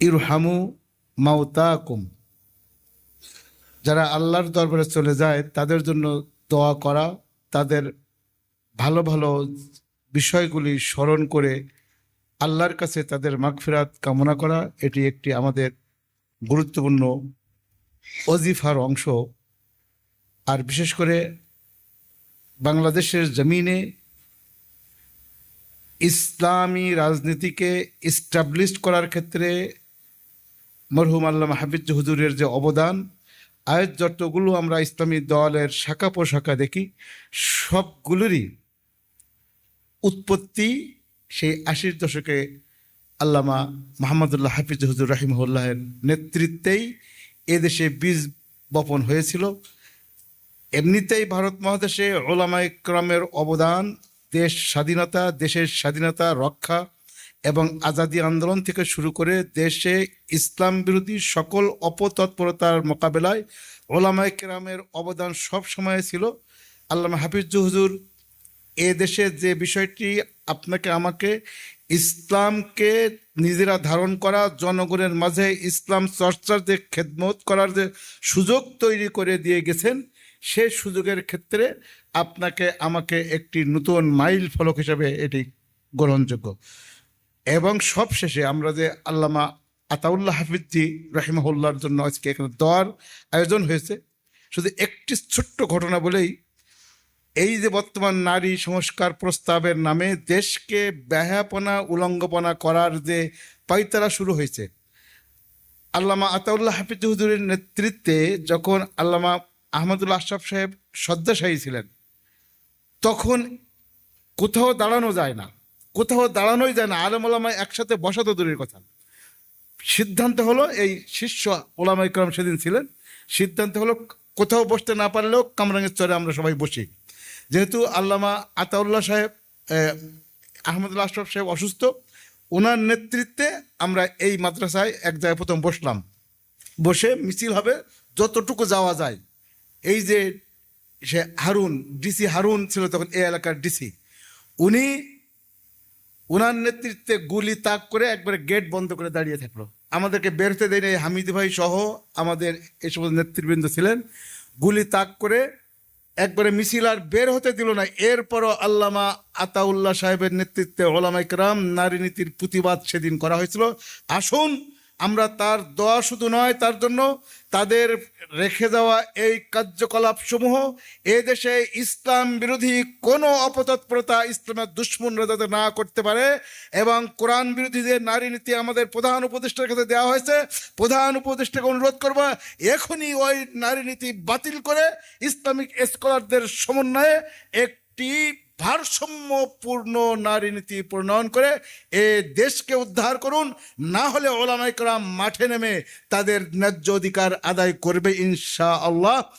ইরহামু মাউতাকুম যারা আল্লাহর দরবারে চলে যায়, তাদের জন্য দোয়া করা, তাদের ভালো ভালো বিষয়গুলি স্মরণ করে আল্লাহর কাছে তাদের মাগফিরাত কামনা করা, এটি একটি আমাদের গুরুত্বপূর্ণ অজিফার অংশ। আর বিশেষ করে বাংলাদেশের জমিনে ইসলামী রাজনীতিকে ইস্টাবলিশ করার ক্ষেত্রে মরহুম আল্লাহ হাফিজ হুজুরের যে অবদান আয়ের যতগুলো আমরা ইসলামী দলের শাখা পোশাখা দেখি, সবগুলোরই উৎপত্তি সেই আশির দশকে আল্লামা মাহমুদুল্লাহ হাফিজ হুজুর রাহিমহুল্লাহের নেতৃত্বেই এদেশে বীজ বপন হয়েছিল। এমনিতেই ভারত মহাদেশে ওলামা ইকরামের অবদান, দেশ স্বাধীনতা, দেশের স্বাধীনতা, রক্ষা এবং আজাদি আন্দোলন থেকে শুরু করে দেশে ইসলাম বিরোধী সকল অপতৎপরতার মোকাবেলায় ওলামা ইকরামের অবদান সব সময় ছিল। আল্লামা হাফিজ হুজুর, এ দেশে যে বিষয়টি আপনাকে, আমাকে ইসলামকে নিজেরা ধারণ করা, জনগণের মাঝে ইসলাম চর্চার যে খেদমত করার যে সুযোগ তৈরি করে দিয়ে গেছেন, সে সুযোগের ক্ষেত্রে আপনাকে, আমাকে একটি নতুন মাইল ফলক হিসাবে এটি গ্রহণযোগ্য। এবং সবশেষে আমরা যে আল্লামা আতাউল্লাহ হাফিজি রাহিমাহুল্লাহর জন্য আজকে এখানে দোয়ার আয়োজন হয়েছে, শুধু একটি ছোট্ট ঘটনা বলেই এই যে বর্তমান নারী সংস্কার প্রস্তাবের নামে দেশকে ব্যাহাপনা উলঙ্গপনা করার যে পাইতারা শুরু হয়েছে, আল্লামা আতাউল্লাহ হাফিজ হুজুরের নেতৃত্বে যখন আল্লামা আহমদুল্লাহ আশরাফ সাহেব শয্যাশায়ী ছিলেন, তখন কোথাও দাঁড়ানো যায় না। কোথাও দাঁড়ানোই যায় না। আলম আলামায় একসাথে বসা তো দূরের কথা। সিদ্ধান্ত হলো এই শিষ্য ওলামা ইকরাম সেদিন ছিলেন সিদ্ধান্ত হলো কোথাও বসতে না পারলেও কামরাঙ্গের চরে আমরা সবাই বসি। যেহেতু আল্লামা আতাউল্লাহ সাহেব আহ, আহমদুল্লাহ আশরফ সাহেব অসুস্থ ওনার নেতৃত্বে আমরা এই মাদ্রাসায় এক জায়গায় প্রথম বসলাম। বসে মিছিল হবে যতটুকু যাওয়া যায়। এই যে সে হারুন ডিসি হারুন ছিল তখন এই এলাকার ডিসি। উনি উনার নেতৃত্বে গুলি তাক করে একবারে গেট বন্ধ করে দাঁড়িয়ে থাকল। আমাদেরকে বেরোতে হতে এই হামিদ ভাই সহ আমাদের এই সমস্ত নেতৃবৃন্দ ছিলেন। গুলি তাক করে একবারে মিছিল আর বের হতে দিল না। এরপরও আল্লামা আতাউল্লাহ সাহেবের নেতৃত্বে ওলামা ইকরাম নারী নীতির প্রতিবাদ সেদিন করা হয়েছিল। আসুন আমরা তার দোয়া শুধু নয়, তার জন্য তাদের রেখে যাওয়া এই কার্যকলাপ সমূহ এ দেশে ইসলাম বিরোধী কোনো অপতৎপরতা ইসলামের দুশ্মনরা যাতে না করতে পারে এবং কোরআন বিরোধী যে নারী নীতি আমাদের প্রধান উপদেষ্টার কাছে দেওয়া হয়েছে, প্রধান উপদেষ্টাকে অনুরোধ করব, এখনই ওই নারী নীতি বাতিল করে ইসলামিক স্কলারদের সমন্বয়ে একটি ভারসাম্যপূর্ণ নারী নীতি প্রণয়ন করে এ দেশকে উদ্ধার করুন। না হলে ওলামাইকরাম মাঠে নেমে তাদের ন্যায্য অধিকার আদায় করবে ইনশা আল্লাহ